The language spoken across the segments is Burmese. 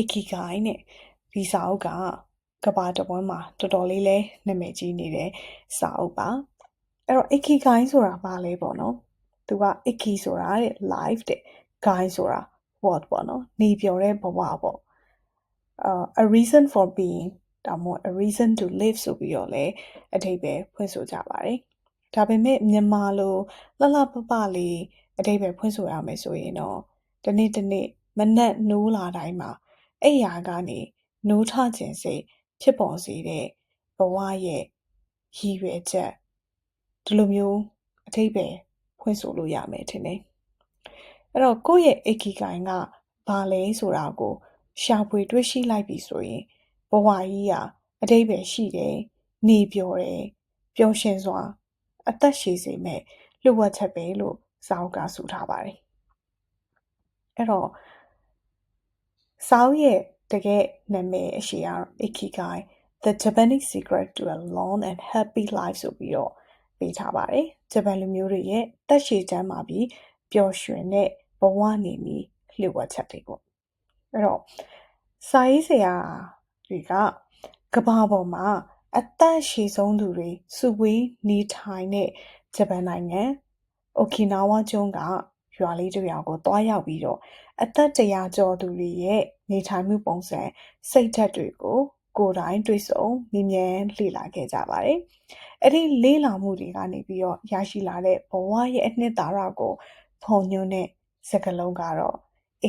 Ikigai နဲ့ဒီစာအုပ်ကကမ္ဘာတစ်ဝန်းမှာတော်တော်လေးလဲနာမည်ကြီးနေတဲ့စာအုပ်ပါအဲ့တော့ Ikigai ဆိုတာဘာလဲပေါ့နော်သူက Iki ဆိုတာတဲ့ life တဲ့ Gai ဆိုတာ what ပေါ့နော်နေပြောတဲ့ဘဝပေါ့ uh, a reason for being ဒါမှမဟုတ် a reason to live ဆိုပြီးတော့လဲအထိပ္ပယ်ဖွင့်ဆိုကြပါတယ်ဒါပေမဲ့မြန်မာလိုလှလှပပလေးအထိပ္ပယ်ဖွင့်ဆိုရမယ်ဆိုရင်တော့ဒီနေ့ဒီနေ့မနက်နိုးလာတိုင်းမှာ အဲ့ရာကနေနိုးထခြင်းစိတ်ဖြစ်ပေါ်စေတဲ့ဘဝရဲ့ရည်ရွယ်ချက်ဒီလိုမျိုးအထိပ္ပယ်ဖွင့်ဆိုလို့ရမယ်ထင်တယ်အဲ့တော့ကိုယ့်ရဲ့ ikigai ကဘာလဲဆိုတာကိုရှာဖွေတွေ့ရှိလိုက်ပြီဆိုရင်ဘဝကြီးကအတိတ်ပဲရှိတယ်နေပျော်တယ်ပျော်ရွှင်စွာ အသက်ရှည်စေမဲ့လှုပ်ဝက်ချက်ပဲလို့စာအုပ်ကဆိုထားပါတယ်အဲ့တော့ စာအုပ်ရဲ့တကယ်နာမည်အရှိကတော့ Ikigai The Japanese Secret to a Long and Happy Life ဆိုပြီးတော့ပေးထားပါတယ်ဂျပန်လူမျိုးတွေရဲ့တက်ရှည်ချမ်းသာပြီးပျော်ရွှင်တဲ့ဘဝနေမီလှုပ်ဝက်ချက်တွေပေါ့အဲ့တော့စာရေးဆရာတွေကကဘာပေါ်မှာအသက်ရှည်ဆုံးသူတွေစုဝေးနေထိုင်တဲ့ဂျပန်နိုင်ငံအိုကီနာဝါကျွန်းက ရွာလေးတစ်ရွာကိုတွားရောက်ပြီးတော့အသက်တရာကျော်သူတွေရဲ့နေထိုင်မှုပုံစံစိတ်ဓာတ်တွေကိုကိုယ်တိုင်တွေ့ဆုံမြင်မြန်လေ့လာခဲ့ကြပါတယ်။အဲ့ဒီလေ့လာမှုတွေကနေပြီးတော့ရရှိလာတဲ့ဘဝရဲ့အနှစ်သာရကိုဖုံညွှန်းတဲ့စကားလုံးကတော့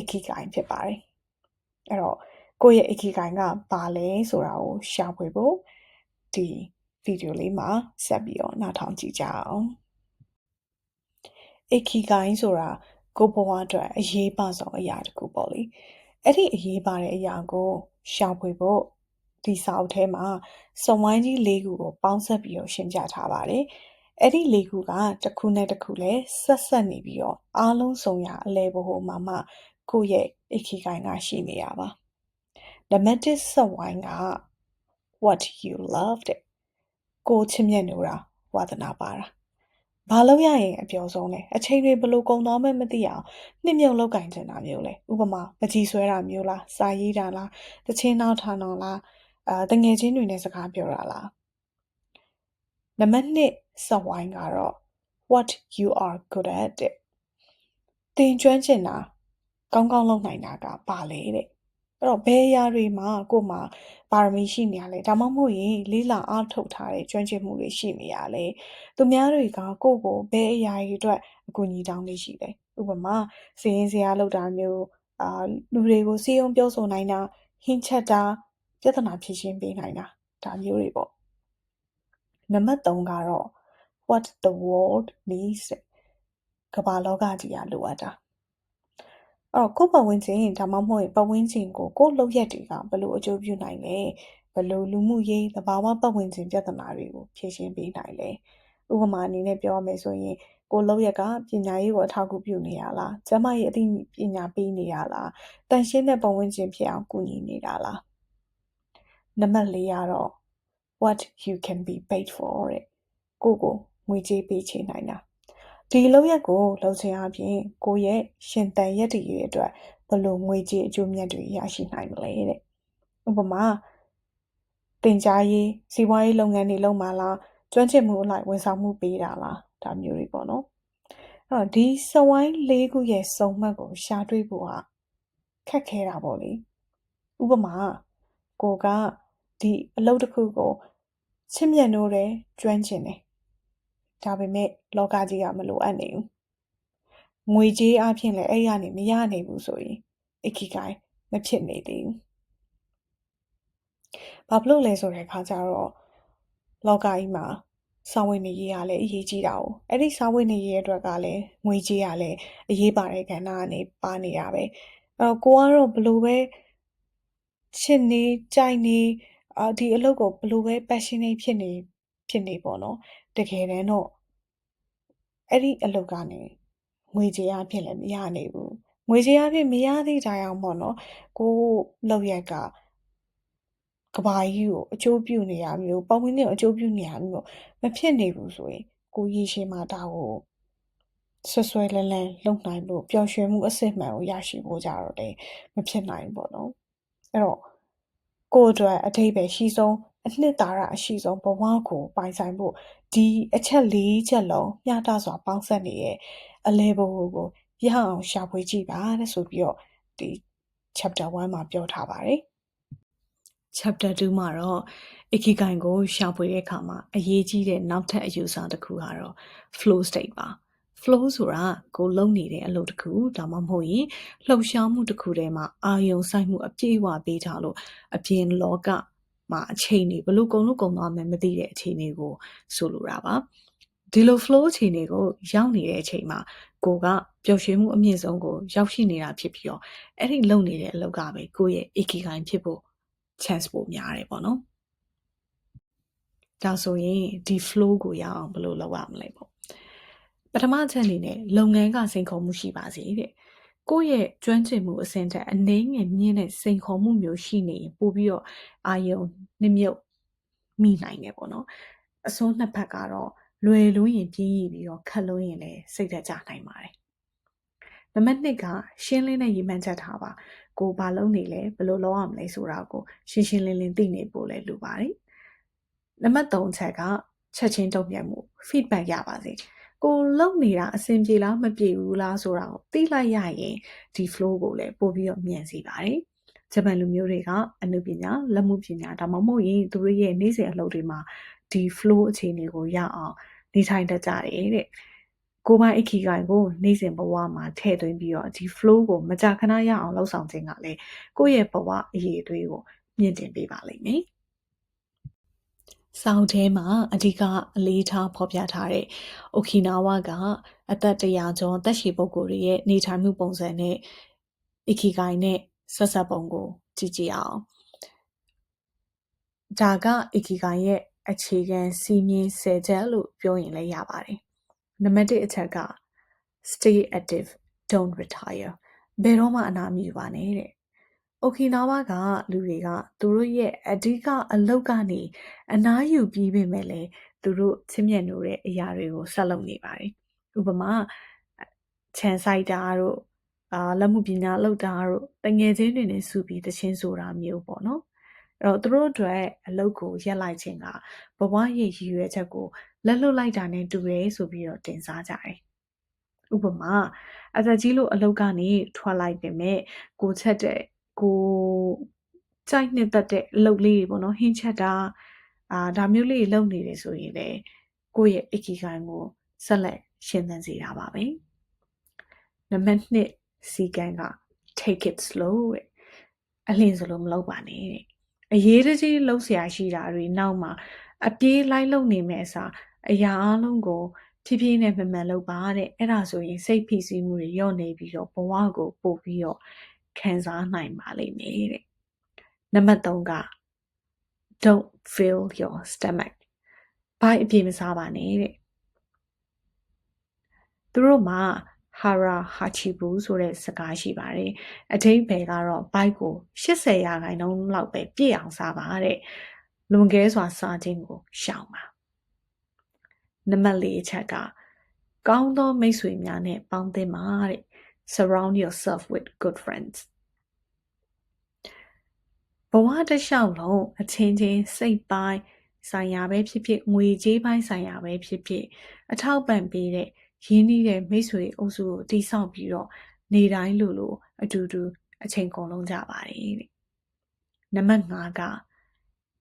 ikigai ဖြစ်ပါတယ်။အဲ့တော့ကိုယ့်ရဲ့ ikigai ကဘာလဲဆိုတာကိုရှာဖွေဖို့ဒီဗီဒီယိုလေးမှာဆက်ပြီးတော့နားထောင်ကြည့်ကြအောင်။ ikigai ဆိုတာကိုယ့်ဘဝအတွက်အရေးပါဆုံးအရာတစ်ခုပေါ့လေ။အဲ့ဒီအရေးပါတဲ့အရာကိုရှာဖွေဖို့ဒီစာအုပ်ထဲမှာစုံဝိုင်းကြီး၄ခုကိုပေါင်းစပ်ပြီးတော့ရှင်းပြထားပါတယ်။အဲ့ဒီ၄ခုကတစ်ခုနဲ့တစ်ခုလည်းဆက်ဆက်နေပြီးတော့အားလုံးစုံရအလဲဘဟုမှာမှကိုယ့်ရဲ့ ikigai ကရှိနေရပါ။နံပါတ်1ဆက်ဝိုင်းက what you love တဲ့ကိုချစ်မြတ်နေတာဝါသနာပါတာ ဘာလို့ရရင်အပြောဆုံးလဲအချိန်တွေဘလို့ကုန်သွားမှမသိအောင်နှစ်မြုပ်လောက်ကင်ချင်တာမျိုးလဲဥပမာပကြီးဆွဲတာမျိုးလားစာရေးတာလားတချင်းနောက်ထာနောင်လားအာတငယ်ချင်းတွေနဲ့စကားပြောတာလားနံပါတ်1စဝိုင်းကတော့ what you are good at တဲ့သင်ကျွမ်းကျင်တာကောင်းကောင်းလုပ်နိုင်တာကပါလေတဲ့ အဲ့တော့ဘယ်အရာတွေမှာကို့မှာပါရမီရှိနေရလဲဒါမှမဟုတ်ရင်လေးလာအားထုတ်ထားတဲ့ကျွမ်းကျင်မှုတွေရှိနေရလဲသူများတွေကကို့ကိုဘယ်အရာတွေအတွက်အကူအညီတောင်းနေရှိလဲဥပမာစည်ရင်စရာလောက်တာမျိုးအာလူတွေကိုစီယုံပြောဆိုနိုင်တာဟင်းချက်တာပြဿနာဖြေရှင်းပေးနိုင်တာဒါမျိုးတွေပေါ့နံပါတ်3ကတော့ what the world needs ကမ္ဘာလောကကြီးကလိုအပ်တာ အဲ့တော့ကိုယ့်ပတ်ဝန်းကျင်ဒါမှမဟုတ်ပတ်ဝန်းကျင်ကိုကိုယ့်လုပ်ရက်တွေကဘယ်လိုအကျိုးပြုနိုင်လဲဘယ်လိုလူမှုရေးသဘာဝပတ်ဝန်းကျင်ပြဿနာတွေကိုဖြေရှင်းပေးနိုင်လဲဥပမာအနေနဲ့ပြောရမယ်ဆိုရင်ကိုလုပ်ရက်ကပညာရေးကိုအထောက်အကူပြုနေရလားကျမရဲ့အသိပညာပေးနေရလားတန်ရှင်းတဲ့ပတ်ဝန်းကျင်ဖြစ်အောင်ကူညီနေတာလားနံပါတ်၄ကတော့ what you can be paid for တဲ့ကိုကိုငွေကြေးပေးချေနိုင်တာ ဒီလောက်ရက်ကိုလှုပ်ခြင်းအပြင်ကိုရဲ့ရှင်တန်ရက်တည်ရဲ့အတွက်ဘလို့ငွေကြေးအကျိုးမြတ်တွေရရှိနိုင်မလဲတဲ့ဥပမာတင် जा ရေးစီးပွားရေးလုပ်ငန်းတွေလုပ်မှလားကျွမ်းကျင်မှုအလိုက်ဝန်ဆောင်မှုပေးတာလားဒါမျိုးတွေပေါ့နော်အဲ့တော့ဒီစဝိုင်းလေးခုရဲ့စုံမှတ်ကိုရှာတွေ့ဖို့ဟာခက်ခဲတာပေါ့လေဥပမာကိုကဒီအလုပ်တစ်ခုကိုချစ်မြတ်နိုးတယ်ကျွမ်းကျင်တယ် ဒါပေမဲ့လောကကြီးကမလိုအပ်နေဘူးငွေကြေးအဖြစ်လည်းအဲ့ရနေမရနိုင်ဘူးဆိုရင်အခီကိုင်းမဖြစ်နေသေးဘူးဘာဖြစ်လို့လဲဆိုတဲ့အခါကျတော့လောကကြီးမှာစာဝင်နေရေးရလဲအရေးကြီးတာ哦အဲ့ဒီစာဝင်နေရေးအတွက်ကလည်းငွေကြေးရလဲအရေးပါတဲ့ကဏ္ဍကနေပါနေရပဲအဲ့တော့ကိုကတော့ဘလို့ပဲချစ်နေကြိုက်နေအာဒီအလုပ်ကိုဘလို့ပဲ passionate ဖြစ်နေ ဖြစ်နေပေါ့နော်တကယ်တမ်းတော့အဲ့ဒီအလုပ်ကနေငွေကြေးအဖြစ်လည်းမရနိုင်ဘူးငွေကြေးအဖြစ်မရသည့်တိုင်အောင်ပေါ့နော်ကိုလောက်ရက်ကကဘာကြီးကိုအကျိုးပြုနေရမျိုးပတ်ဝန်းကျင်အကျိုးပြုနေရမျိုးမဖြစ်နေဘူးဆိုရင်ကိုရည်ရှိမှဒါကိုဆွဆွဲလန်းလန်းလုံနိုင်လို့ပျော်ရွှင်မှုအစစ်မှန်ကိုရရှိဖို့ကြတော့လေမဖြစ်နိုင်ဘူးပေါ့နော်အဲ့တော့ကိုယ့်အတွက်အထိပ္ပယ်ရှိဆုံး အနှစ်သာရအရှိဆုံးဘဝကိုပိုင်ဆိုင်ဖို့ဒီအချက်၄ချက်လုံးမျှတစွာပေါင်းစပ်နေရဲ့အလဲဘဝကိုရအောင်ရှာဖွေကြည့်ပါတဲ့ဆိုပြီးတော့ဒီ chapter 1မှာပြောထားပါတယ် chapter 2မှာတော့ ikigai ကိုရှာဖွေတဲ့အခါမှာအရေးကြီးတဲ့နောက်ထပ်အယူဆတစ်ခုကတော့ flow state ပါ flow ဆိုတာကိုလုံနေတဲ့အလုပ်တစ်ခုဒါမှမဟုတ်ရင်လှုပ်ရှားမှုတစ်ခုထဲမှာအာယုံဆိုင်မှုအပြည့်အဝပေးထားလို့အပြင်လောက မှာအချိန်တွေဘလို့ကုန်လို့ကုန်သွားမယ်မသိတဲ့အခြေအနေကိုဆိုလိုတာပါဒီလို flow အခြေအနေကိုရောက်နေတဲ့အချိန်မှာကိုကပျော်ရွှင်မှုအမြင့်ဆုံးကိုရောက်ရှိနေတာဖြစ်ပြီးတော့အဲ့ဒီလုံနေတဲ့အလုပ်ကပဲကိုယ့်ရဲ့ ikigai ဖြစ်ဖို့ chance ပိုများတယ်ပေါ့နော်ဒါဆိုရင်ဒီ flow ကိုရအောင်ဘယ်လိုလုပ်ရမလဲပေါ့ပထမအချက်အနေနဲ့လုပ်ငန်းကစိန်ခေါ်မှုရှိပါစေတဲ့ ကိုယ့်ရဲ့ကျွမ်းကျင်မှုအဆင့်ထက်အနည်းငယ်မြင့်တဲ့စိန်ခေါ်မှုမျိုးရှိနေရင်ပို့ပြီးတော့အာယုံနှမြုပ်မိနိုင်တယ်ပေါ့နော်အစွန်းနှစ်ဖက်ကတော့လွယ်လွန်းရင်ပြင်းရည်ပြီးတော့ခက်လွန်းရင်လည်းစိတ်သက်ကြနိုင်ပါတယ်နံပါတ်1ကရှင်းလင်းတဲ့ရည်မှန်းချက်ထားပါကိုဘာလုပ်နေလဲဘယ်လိုလုပ်ရမလဲဆိုတာကိုရှင်းရှင်းလင်းလင်းသိနေဖို့လည်းလိုပါတယ်နံပါတ်3ချက်ကချက်ချင်းတုံ့ပြန်မှု feedback ရပါစေ ကိုလုံနေတာအဆင်ပြေလားမပြေဘူးလားဆိုတာကိုသိလိုက်ရရင်ဒီ flow ကိုလည်းပို့ပြီးတော့မြန်စေပါတယ်ဂျပန်လူမျိုးတွေကအနုပညာလက်မှုပညာဒါမှမဟုတ်ရင်သူတို့ရဲ့နေ့စဉ်အလုပ်တွေမှာဒီ flow အခြေအနေကိုရအောင်နေထိုင်တတ်ကြတယ်တဲ့ကိုပိုင်အခီကိုင်ကိုနေ့စဉ်ဘဝမှာထည့်သွင်းပြီးတော့ဒီ flow ကိုမကြာခဏရအောင်လှုပ်ဆောင်ခြင်းကလည်းကိုယ့်ရဲ့ဘဝအရေးအသွေးကိုမြင့်တင်ပေးပါလိမ့်မယ် ဆောင်းထဲမှာအဓိကအလေးထားဖော်ပြထားတဲ့ Okinawa ကအသက်တရာကျော်သက်ရှိပုဂ္ဂိုလ်တွေရဲ့နေထိုင်မှုပုံစံနဲ့ Ikigai နဲ့ဆက်ဆက်ပုံကိုကြည့်ကြည့်အောင်ဒါက Ikigai ရဲ့အခြေခံစီးမြင်၁၀ချက်လို့ပြောရင်လည်းရပါတယ်နံပါတ်1အချက်က stay active don't retire ဘယ်တော့မှအနာမယူပါနဲ့တဲ့ အိုကီနာဝါကလူတွေက သူတို့ရဲ့အဓိကအလုပ်ကနေ အနားယူပြီးပေမဲ့လည်း သူတို့ချစ်မြတ်နိုးတဲ့အရာတွေကို ဆက်လုပ်နေပါတယ်။ဥပမာ ခြံဆိုင်တာတို့အာလက်မှုပညာလုပ်တာတို့တငယ်ချင်းတွေနဲ့စုပြီးတခြင်းဆိုတာမျိုးပေါ့နော်။အဲ့တော့ သူတို့အတွက် အလုပ်ကိုရက်လိုက်ခြင်းက ဘဝရဲ့ရည်ရွယ်ချက်ကို လက်လွတ်လိုက်တာနဲ့တူတယ်ဆိုပြီးတော့ တင်စားကြတယ်။ဥပမာ အသက်ကြီးလို့ အလုပ်ကနေ ထွက်လိုက်ပေမဲ့ ကိုချက်တဲ့ ကိုကြိုက်နှစ်သက်တဲ့အလုပ်လေးတွေပေါ့နော်ဟင်းချက်တာအာဒါမျိုးလေးလုပ်နေတယ်ဆိုရင်လည်းကိုယ့်ရဲ့ ikigai ကိုဆက်လက်ရှင်သန်စေတာပါပဲနံပါတ်1စီကံက take it slow တဲ့အလင်းစလို့မလုပ်ပါနဲ့တဲ့အရေးတကြီးလှုပ်ဆရာရှိတာတွေနောက်မှာအပြေးလိုက်လုပ်နေမယ့်အစားအရာအလုံးကိုဖြည်းဖြည်းနဲ့မှန်မှန်လုပ်ပါတဲ့အဲ့ဒါဆိုရင်စိတ်ဖိစီးမှုတွေညော့နေပြီးတော့ဘဝကိုပို့ပြီးတော့ ခံစားနိုင်ပါလိမ့်မယ်တဲ့နံပါတ်3က don't fill your stomach ဘိုက်အပြည့်မစားပါနဲ့တဲ့သူတို့မှာ hara hachibu ဆိုတဲ့စကားရှိပါတယ်အထိပ္ပယ်ကတော့ဘိုက်ကို80ရာခိုင်နှုန်းလောက်ပဲပြည့်အောင်စားပါတဲ့လွန်ကဲစွာစားခြင်းကိုရှောင်ပါနံပါတ်၄အချက်ကကောင်းသောမိတ်ဆွေများနဲ့ပေါင်းသင်းပါတဲ့ surround yourself with good friends ဘဝတစ်လျှောက်လုံးအချင်းချင်းစိတ်ပိုင်းဆိုင်ရာပဲဖြစ်ဖြစ်ငွေကြေးပိုင်းဆိုင်ရာပဲဖြစ်ဖြစ်အထောက်ပံ့ပေးတဲ့ရင်းနှီးတဲ့မိတ်ဆွေအုပ်စုကိုတည်ဆောက်ပြီးတော့နေတိုင်းလိုလိုအတူတူအချိန်ကုန်လုံးကြပါတယ်တဲ့နံပါတ်5က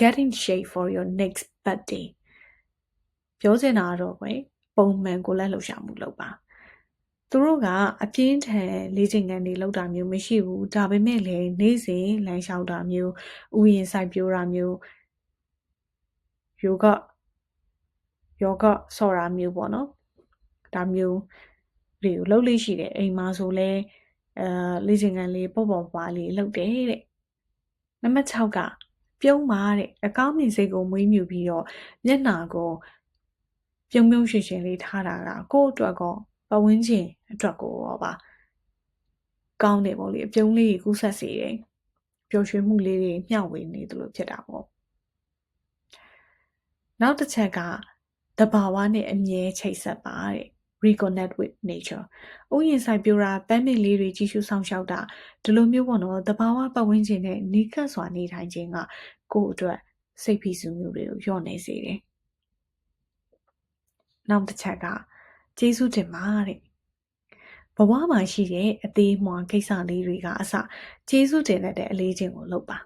get in shape for your next birthday ပြောချင်တာတော့ပဲပုံမှန်ကိုလက်လှူရှာမှုလုပ်ပါ သူတို့ကအပြင်းထန်လေ့ကျင့်ခန်းတွေလုပ်တာမျိုးမရှိဘူးဒါပေမဲ့လည်းနေ့စဉ်လမ်းလျှောက်တာမျိုးဥယျာဉ်စိုက်ပျိုးတာမျိုးယောဂယောဂဆော်တာမျိုးပေါ့နော်ဒါမျိုးတွေကိုလှုပ်လေးရှိတယ်အိမ်မှာဆိုလဲအဲလေ့ကျင့်ခန်းလေးပေါ့ပေါ့ပါလေးလှုပ်တယ်တဲ့နံပါတ်6ကပြုံးပါတဲ့အကောင်းမြင်စိတ်ကိုမွေးမြူပြီးတော့မျက်နာကိုပြုံးပြုံးရွှင်ရွှင်လေးထားတာကကိုယ့်အတွက်ကော ပတ်ဝန်းကျင်အတွက်ကိုရောပါကောင်းတယ်ပေါ့လေအပြုံးလေးကိုကူးဆက်စေတယ်ပျော်ရွှင်မှုလေးတွေမျှဝေနေသလိုဖြစ်တာပေါ့နောက်တစ်ချက်ကတဘာဝနဲ့အမြဲချိတ်ဆက်ပါတဲ့ reconnect with nature ဥယျာဉ်ဆိုင်ပြိုတာပန်းပင်လေးတွေကြီးရှုဆောင်ရှောက်တာဒီလိုမျိုးပေါ့နော်တဘာဝပတ်ဝန်းကျင်နဲ့နီးကပ်စွာနေထိုင်ခြင်းကကိုယ့်အတွက်စိတ်ဖိစီးမှုတွေကိုညှော့နေစေတယ်နောက်တစ်ချက်က ကျေးဇူးတင်ပါတဲ့ဘဝမှာရှိတဲ့အသေးအမွှာကိစ္စလေးတွေကအစကျေးဇူးတင်တဲ့အလေးချင်းကိုလုပ်ပါ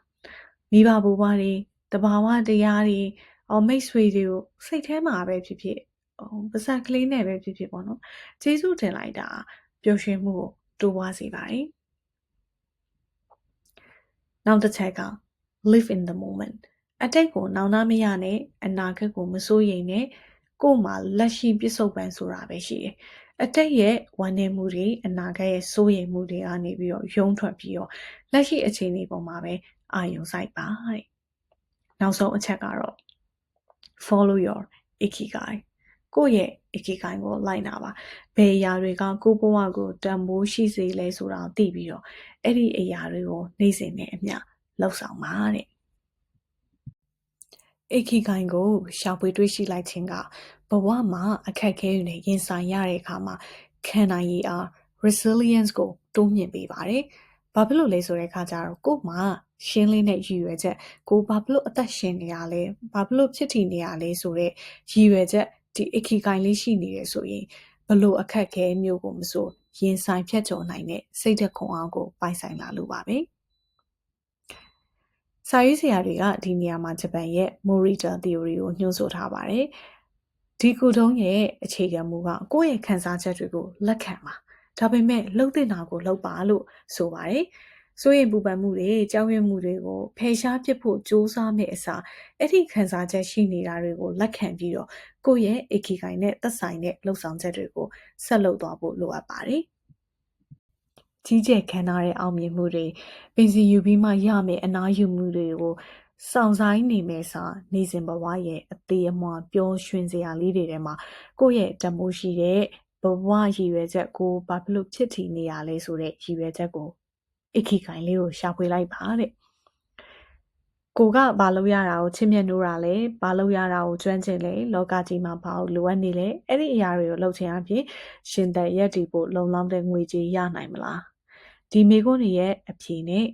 မိဘဘိုးဘွားတွေတဘာဝတရားတွေအော်မိတ်ဆွေတွေကိုစိတ်ထဲမှာပဲဖြစ်ဖြစ်ဟိုပါစကလေးနဲ့ပဲဖြစ်ဖြစ်ပေါ့နော်ကျေးဇူးတင်လိုက်တာပျော်ရွှင်မှုကိုတိုးပွားစေပါတယ်နောက်တစ်ချက်က live in the moment အတိတ်ကိုနောင်တမရနဲ့အနာဂတ်ကိုမစိုးရိမ်နဲ့ ကိုယ်မှာလက်ရှိပြစ္ဆုတ်ပန်ဆိုတာပဲရှိတယ်အတိတ်ရဲ့ဝမ်းနည်းမှုတွေအနာဂတ်ရဲ့စိုးရိမ်မှုတွေကနေပြီးတော့ယုံထွက်ပြီးတော့လက်ရှိအခြေအနေပေါ်မှာပဲအာရုံစိုက်ပါတဲ့နောက်ဆုံးအချက်ကတော့ follow your ikigai ကိုယ့်ရဲ့ ikigai ကိုလိုက်နာပါဘယ်အရာတွေကကိုယ့်ဘဝကိုတန်ဖိုးရှိစေလဲဆိုတာကိုသိပြီးတော့အဲ့ဒီအရာတွေကိုနေ့စဉ်နဲ့အမျှလှုပ်ဆောင်ပါတဲ့ ikigai ကို ရှာဖွေတွေ့ရှိလိုက်ခြင်းကဘဝမှာအခက်အခဲတွေနဲ့ရင်ဆိုင်ရတဲ့အခါမှာခံနိုင်ရည်အား resilience ကိုတိုးမြှင့်ပေးပါတယ်။ဘာဖြစ်လို့လဲဆိုတဲ့အခါကျတော့ကို့မှာရှင်းလင်းတဲ့ရည်ရွယ်ချက်ကိုဘာဖြစ်လို့အသက်ရှင်နေရလဲဘာဖြစ်လို့ဖြစ်တည်နေရလဲဆိုတဲ့ရည်ရွယ်ချက်ဒီ ikigai လေးရှိနေတယ်ဆိုရင်ဘလို့အခက်အခဲမျိုးကိုမဆိုရင်ဆိုင်ဖြတ်ကျော်နိုင်တဲ့စိတ်သက်ခွန်အားကိုပိုင်ဆိုင်လာလို့ပါပဲ။ စာရေးဆရာတွေကဒီနေရာမှာဂျပန်ရဲ့ Morita theory ကိုညွှန်းဆိုထားပါတယ်။ဒီကုထုံးရဲ့အခြေခံမူကကိုယ့်ရဲ့ခံစားချက်တွေကိုလက်ခံပါ။ဒါပေမဲ့လှုပ်တဲ့နာကိုလှုပ်ပါလို့ဆိုပါတယ်။ဆိုရင်ပူပန်မှုတွေကြောက်ရွံ့မှုတွေကိုဖယ်ရှားပစ်ဖို့ကြိုးစားမယ့်အစားအဲ့ဒီခံစားချက်ရှိနေတာတွေကိုလက်ခံပြီးတော့ကိုယ့်ရဲ့ ikigai နဲ့သက်ဆိုင်တဲ့လှုပ်ဆောင်ချက်တွေကိုဆက်လုပ်သွားဖို့လိုအပ်ပါတယ်။ ကြီးကျယ်ခမ်းနားတဲ့အောင်မြင်မှုတွေပင်စီယူပြီးမှရမယ်အနားယူမှုတွေကိုစောင့်ဆိုင်နေမယ်စာနေစဉ်ဘဝရဲ့အသေးအမွှာပျော်ရွှင်စရာလေးတွေထဲမှာကိုယ့်ရဲ့တမိုးရှိတဲ့ဘဝရည်ရွယ်ချက်ကိုဘာဖြစ်လို့ဖြစ်တည်နေရလဲဆိုတဲ့ရည်ရွယ်ချက်ကိုအခီခိုင်လေးကိုရှာဖွေလိုက်ပါတဲ့ကိုကဘာလို့ရတာကိုချစ်မြတ်နိုးတာလဲဘာလို့ရတာကိုကျွမ်းကျင်လဲလောကကြီးမှာဘာလို့လိုအပ်နေလဲအဲ့ဒီအရာတွေကိုလုပ်ချင်အပြင်ရှင်သက်ရက်တည်ဖို့လုံလောက်တဲ့ငွေကြေးရနိုင်မလား ဒီမေခွန်းတွေရဲ့အဖြေနဲ့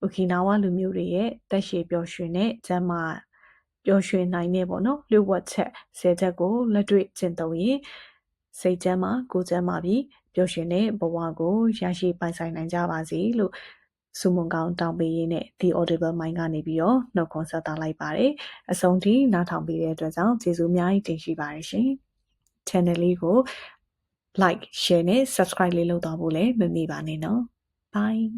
အိုကီနာဝလူမျိုးတွေရဲ့တက်ရှည်ပျော်ရွှင်တဲ့ကျမ်းမာပျော်ရွှင်နိုင်တဲ့ပေါ့နော်လျှို့ဝှက်ချက်ဆယ်ချက်ကိုလက်တွေ့ကျင့်သုံးရင်စိတ်ကျမ်းမာကိုယ်ကျမ်းမာပြီးပျော်ရွှင်တဲ့ဘဝကိုရရှိပိုင်ဆိုင်နိုင်ကြပါစေလို့စုမုံကောင်းတောင်းပေးရင်းနဲ့ The Audible Mind ကနေပြီးတော့နှုတ်ခွန်းဆက်သလိုက်ပါတယ်အဆုံးထိနားထောင်ပေးတဲ့အတွက်ကြောင့်ကျေးဇူးအများကြီးတင်ရှိပါတယ်ရှင် channel လေးကို like share နဲ့ subscribe လေးလုပ်တော့ဖို့လည်းမမေ့ပါနဲ့နော် Bye.